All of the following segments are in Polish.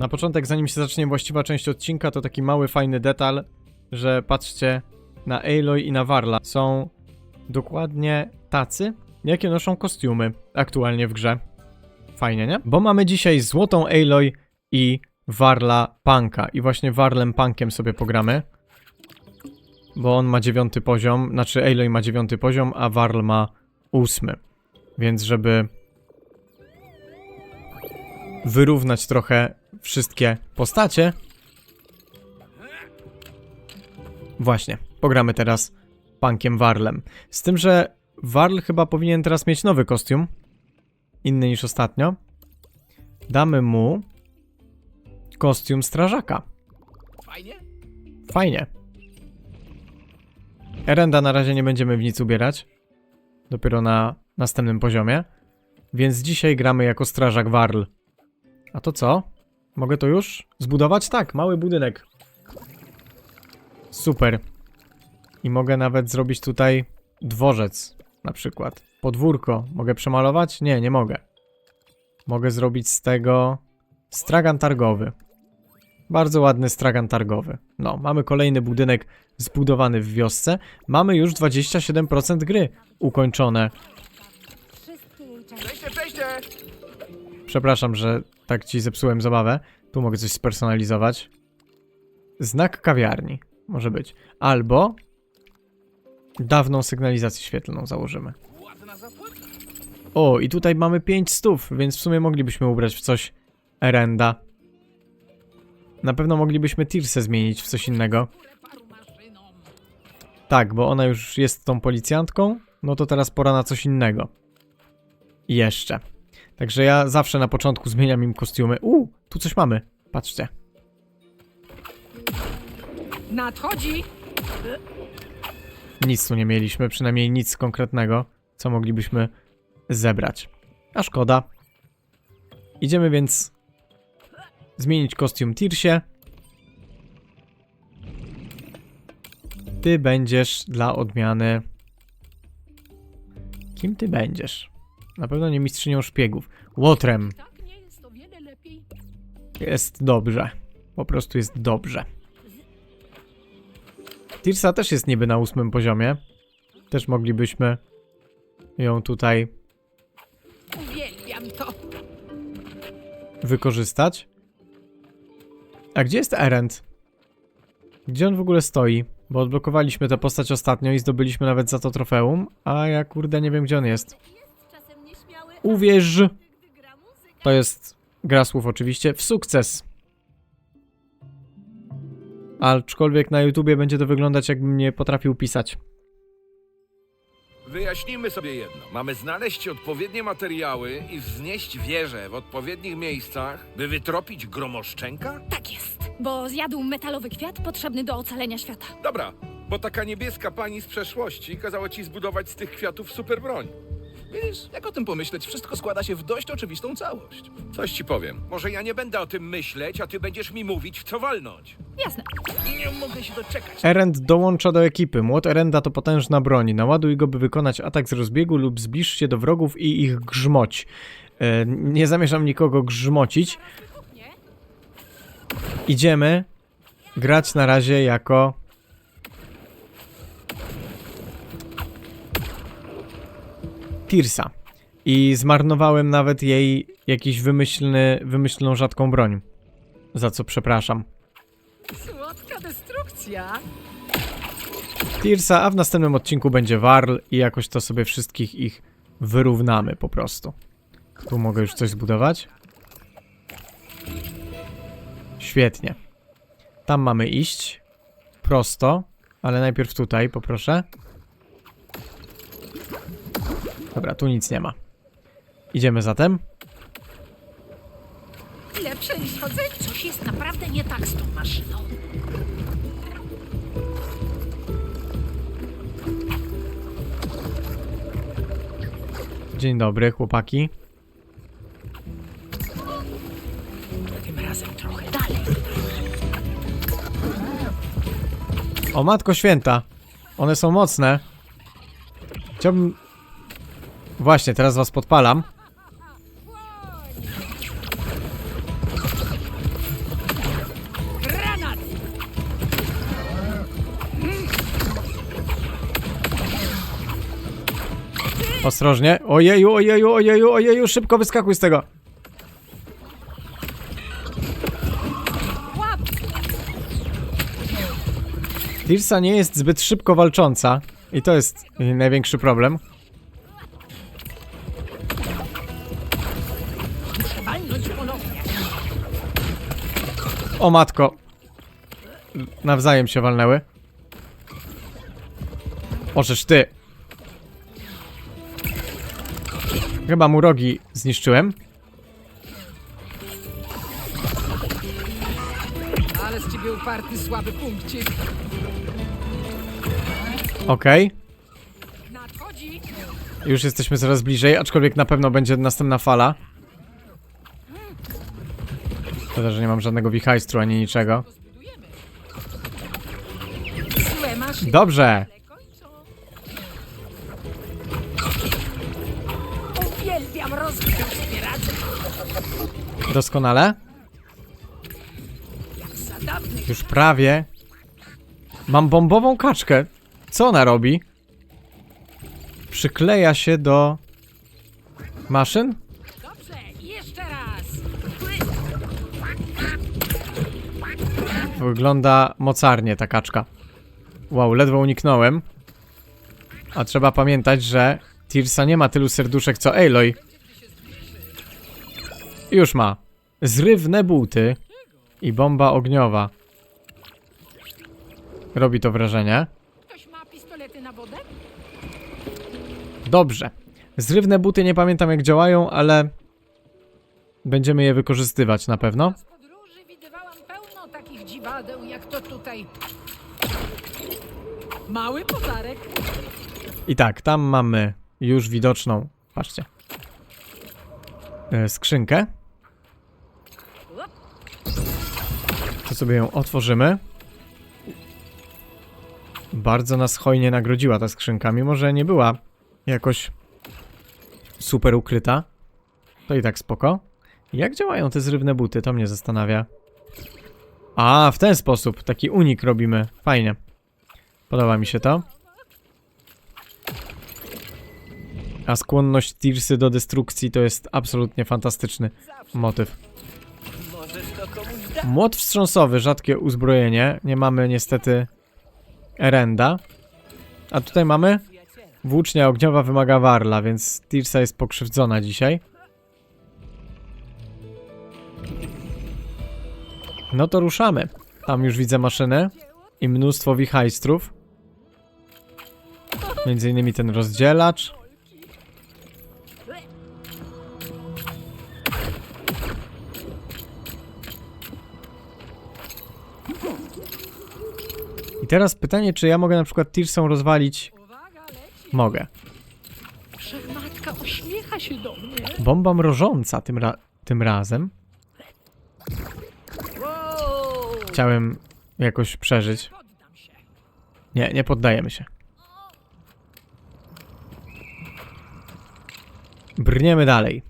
Na początek, zanim się zacznie właściwa część odcinka, to taki mały, fajny detal, że patrzcie, na Aloy i na Warla są dokładnie tacy, jakie noszą kostiumy aktualnie w grze. Fajnie, nie? Bo mamy dzisiaj złotą Aloy i Warla Punka. I właśnie Warlem Punkiem sobie pogramy. Bo on ma dziewiąty poziom, znaczy Aloy ma dziewiąty poziom, a Warl ma ósmy. Więc żeby wyrównać trochę wszystkie postacie. Właśnie, pogramy teraz Punkiem Warlem. Z tym, że Warl chyba powinien teraz mieć nowy kostium. Inny niż ostatnio. Damy mu kostium strażaka. Fajnie? Fajnie. Erenda na razie nie będziemy w nic ubierać. Dopiero na następnym poziomie. Więc dzisiaj gramy jako strażak Warl. A to co? Mogę to już zbudować? Tak, mały budynek. Super. I mogę nawet zrobić tutaj dworzec, na przykład. Podwórko. Mogę przemalować? Nie, nie mogę. Mogę zrobić z tego stragan targowy. Bardzo ładny stragan targowy. No, mamy kolejny budynek zbudowany w wiosce. Mamy już 27% gry ukończone. Przejście, przejście! Przepraszam, że tak ci zepsułem zabawę. Tu mogę coś spersonalizować. Znak kawiarni. Może być. Albo dawną sygnalizację świetlną założymy. O, i tutaj mamy 5 stów, więc w sumie moglibyśmy ubrać w coś Erenda. Na pewno moglibyśmy Tirsę zmienić w coś innego. Tak, bo ona już jest tą policjantką, no to teraz pora na coś innego. Jeszcze. Także ja zawsze na początku zmieniam im kostiumy. U, tu coś mamy. Patrzcie. Nadchodzi! Nic tu nie mieliśmy, przynajmniej nic konkretnego, co moglibyśmy zebrać. A szkoda. Idziemy więc zmienić kostium Tirsie. Ty będziesz dla odmiany. Kim ty będziesz? Na pewno nie mistrzynią szpiegów. Łotrem. Tak nie jest o wiele lepiej. Jest dobrze. Po prostu jest dobrze. Tirsa też jest niby na ósmym poziomie. Też moglibyśmy ją tutaj Uwielbiam to. wykorzystać. A gdzie jest Erend? Gdzie on w ogóle stoi? Bo odblokowaliśmy tę postać ostatnio i zdobyliśmy nawet za to trofeum, a ja kurde nie wiem gdzie on jest. Uwierz! To jest gra słów oczywiście, w sukces. Aczkolwiek na YouTubie będzie to wyglądać jakbym nie potrafił pisać. Wyjaśnijmy sobie jedno. Mamy znaleźć odpowiednie materiały i wznieść wieże w odpowiednich miejscach, by wytropić gromoszczenka? Tak jest, bo zjadł metalowy kwiat potrzebny do ocalenia świata. Dobra, bo taka niebieska pani z przeszłości kazała ci zbudować z tych kwiatów super jak o tym pomyśleć, wszystko składa się w dość oczywistą całość. Coś ci powiem. Może ja nie będę o tym myśleć, a ty będziesz mi mówić, w co walnąć. Jasne. Nie mogę się doczekać. Erend dołącza do ekipy. Młot Erenda to potężna broń. Naładuj go, by wykonać atak z rozbiegu lub zbliż się do wrogów i ich grzmoć. E, nie zamierzam nikogo grzmocić. Idziemy grać na razie jako... Tirsa. I zmarnowałem nawet jej jakiś wymyślny, wymyślną rzadką broń. Za co przepraszam. Słodka destrukcja. Tirsa, a w następnym odcinku będzie Warl i jakoś to sobie wszystkich ich wyrównamy po prostu. Tu mogę już coś zbudować. Świetnie. Tam mamy iść. Prosto, ale najpierw tutaj, poproszę. Dobra, tu nic nie ma. Idziemy zatem. Lepsze niż chodzenie. Coś jest naprawdę nie tak z tą maszyną. Dzień dobry, chłopaki. Tym razem trochę dalej. O matko święta. One są mocne. Chciałbym... Właśnie, teraz was podpalam. Ostrożnie. Ojeju, ojeju, ojeju, ojeju, szybko wyskakuj z tego. Tirsa nie jest zbyt szybko walcząca i to jest największy problem. O matko. Nawzajem się walnęły. Ożeż ty. Chyba mu rogi zniszczyłem. Ale z ciebie uparty, słaby punkcik. Okej. Nadchodzi. Już jesteśmy coraz bliżej, aczkolwiek na pewno będzie następna fala. Szkoda, że nie mam żadnego wichajstru ani niczego. Dobrze. Uwielbiam. Doskonale. Już prawie. Mam bombową kaczkę. Co ona robi? Przykleja się do maszyn? Wygląda mocarnie ta kaczka. Wow, ledwo uniknąłem. A trzeba pamiętać, że Tirsa nie ma tylu serduszek co Aloy. Już ma. Zrywne buty i bomba ogniowa. Robi to wrażenie. Dobrze. Zrywne buty nie pamiętam jak działają, ale będziemy je wykorzystywać na pewno. Z podróży widywałam pełno takich dziwadeł, jak to tutaj. Mały pożarek. I tak, tam mamy już widoczną, patrzcie, e, skrzynkę. To sobie ją otworzymy. Bardzo nas hojnie nagrodziła ta skrzynka, mimo że nie była jakoś super ukryta. To i tak spoko. Jak działają te zrywne buty? To mnie zastanawia. A, w ten sposób. Taki unik robimy. Fajnie. Podoba mi się to. A skłonność Tirsy do destrukcji to jest absolutnie fantastyczny motyw. Młot wstrząsowy, rzadkie uzbrojenie. Nie mamy niestety Erenda. A tutaj mamy włócznia ogniowa wymaga warla, więc Tirsa jest pokrzywdzona dzisiaj. No to ruszamy. Tam już widzę maszyny i mnóstwo wichajstrów. Między innymi ten rozdzielacz. I teraz pytanie, czy ja mogę na przykład Tirsą rozwalić? Mogę. Wszechmatka uśmiecha się do mnie. Bomba mrożąca tym, ra tym razem. Wow. Chciałem jakoś przeżyć. Nie, nie poddajemy się. Brniemy dalej.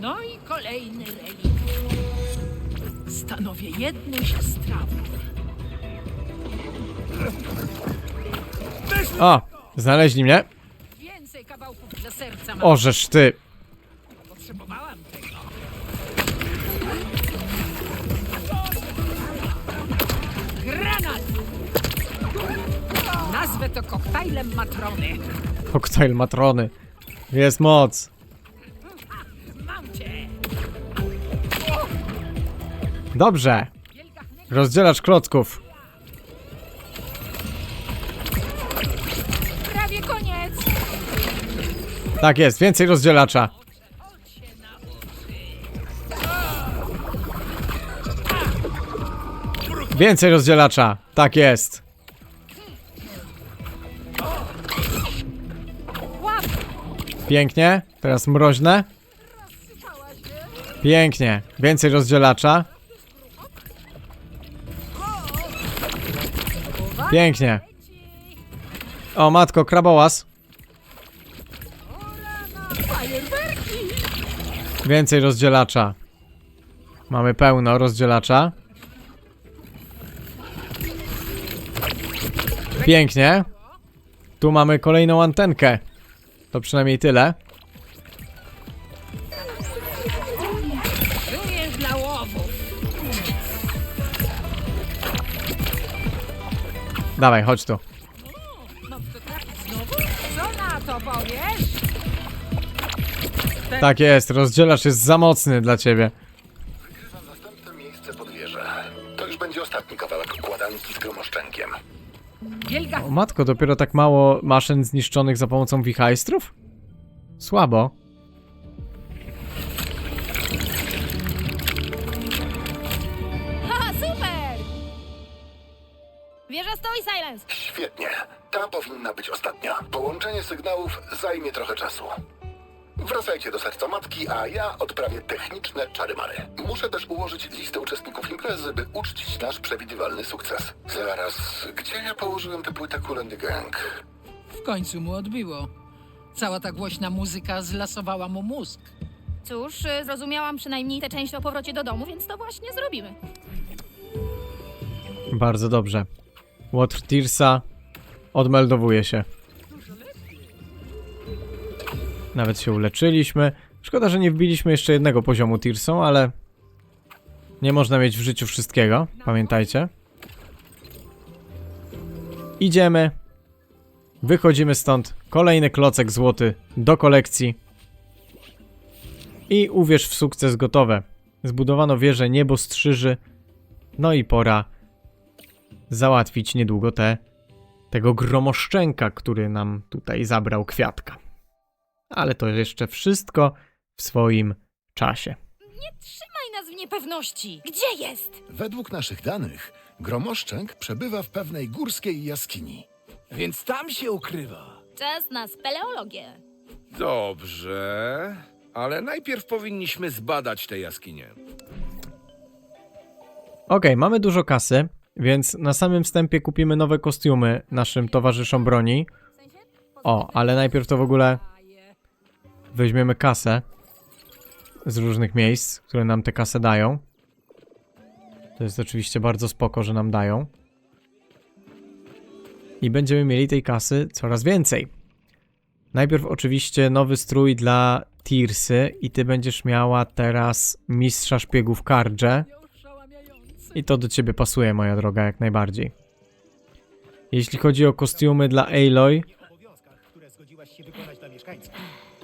No i kolejny relikt. Stanowię jedność strawą. O! Znaleźli mnie. Więcej kawałków dla serca mam. Ożeż ty. Nazwę to koktajlem matrony. Koktajl matrony. Jest moc. Mam cię! Dobrze. Rozdzielacz klocków. prawie koniec! Tak jest, więcej rozdzielacza. Więcej rozdzielacza. Tak jest. Pięknie. Teraz mroźne. Pięknie. Więcej rozdzielacza. Pięknie. O matko, krabołas. Więcej rozdzielacza. Mamy pełno rozdzielacza. Pięknie. Tu mamy kolejną antenkę. To przynajmniej tyle. Żyjesz dla łowów. Dawaj, chodź tu. No to tak znowu? Co na to powiesz? Tak jest, rozdzielacz jest za mocny dla ciebie. Wielga O matko, dopiero tak mało maszyn zniszczonych za pomocą wichajstrów? Słabo. Haha, super! Wieża stoi, Silence! Świetnie. Ta powinna być ostatnia. Połączenie sygnałów zajmie trochę czasu. Wracajcie do serca matki, a ja odprawię techniczne czary-mary. Muszę też ułożyć listę uczestników imprezy, by uczcić nasz przewidywalny sukces. Zaraz, gdzie ja położyłem tę płytę Kulendy Gang? w końcu mu odbiło. Cała ta głośna muzyka zlasowała mu mózg. Cóż, y, zrozumiałam przynajmniej tę część o powrocie do domu, więc to właśnie zrobimy. Bardzo dobrze. Łotr Tirsa odmeldowuje się. Nawet się uleczyliśmy. Szkoda, że nie wbiliśmy jeszcze jednego poziomu Tirsą, ale nie można mieć w życiu wszystkiego, pamiętajcie. Idziemy. Wychodzimy stąd. Kolejny klocek złoty do kolekcji. I uwierz w sukces gotowe. Zbudowano wieżę niebostrzyży. No i pora załatwić niedługo te, tego gromoszczenka, który nam tutaj zabrał kwiatka. Ale to jeszcze wszystko w swoim czasie. Trzymaj nas w niepewności! Gdzie jest? Według naszych danych, gromoszczęk przebywa w pewnej górskiej jaskini. Więc tam się ukrywa. Czas na speleologię. Dobrze, ale najpierw powinniśmy zbadać tę jaskinię. Okej, mamy dużo kasy, więc na samym wstępie kupimy nowe kostiumy naszym towarzyszom broni. O, ale najpierw to w ogóle weźmiemy kasę z różnych miejsc, które nam tę kasę dają. To jest oczywiście bardzo spoko, że nam dają. I będziemy mieli tej kasy coraz więcej. Najpierw oczywiście nowy strój dla Tirsy i ty będziesz miała teraz mistrza szpiegów Kardże. I to do ciebie pasuje, moja droga, jak najbardziej. Jeśli chodzi o kostiumy dla Aloy.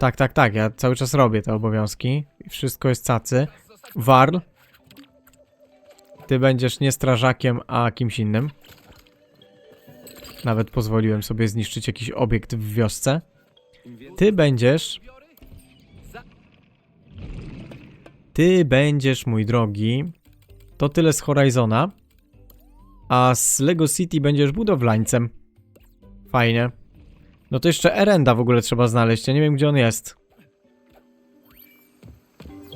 Tak, tak, tak, ja cały czas robię te obowiązki. Wszystko jest cacy. Warl. Ty będziesz nie strażakiem, a kimś innym. Nawet pozwoliłem sobie zniszczyć jakiś obiekt w wiosce. Ty będziesz. Ty będziesz, mój drogi, to tyle z Horizona. A z Lego City będziesz budowlańcem. Fajnie. No to jeszcze Erenda w ogóle trzeba znaleźć. Ja nie wiem, gdzie on jest.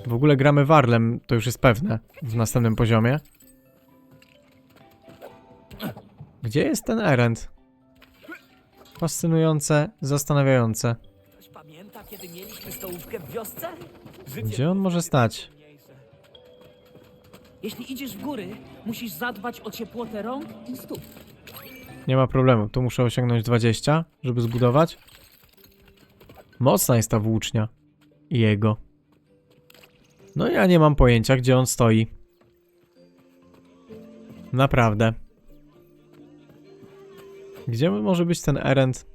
W ogóle gramy Warlem, to już jest pewne. W następnym poziomie. Gdzie jest ten Erend? Fascynujące, zastanawiające. Gdzie on może stać? Jeśli idziesz w góry, musisz zadbać o ciepłotę rąk i stóp. Nie ma problemu. Tu muszę osiągnąć 20, żeby zbudować. Mocna jest ta włócznia. Jego. No ja nie mam pojęcia, gdzie on stoi. Naprawdę. Gdzie może być ten erend?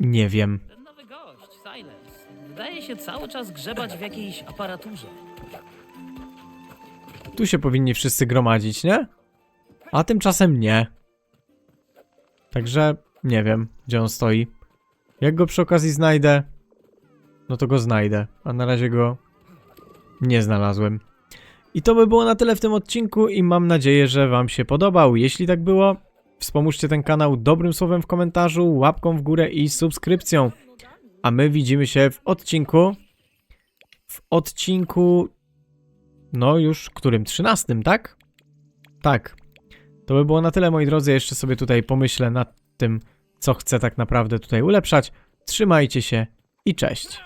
Nie wiem. Ten nowy gość, Silence, wydaje się cały czas grzebać w jakiejś aparaturze. Tu się powinni wszyscy gromadzić, nie? A tymczasem nie. Także nie wiem, gdzie on stoi. Jak go przy okazji znajdę, no to go znajdę. A na razie go nie znalazłem. I to by było na tyle w tym odcinku i mam nadzieję, że wam się podobał. Jeśli tak było, wspomóżcie ten kanał dobrym słowem w komentarzu, łapką w górę i subskrypcją. A my widzimy się w odcinku. W odcinku no już którym? 13, tak? Tak. To by było na tyle, moi drodzy. Jeszcze sobie tutaj pomyślę nad tym, co chcę tak naprawdę tutaj ulepszać. Trzymajcie się i cześć.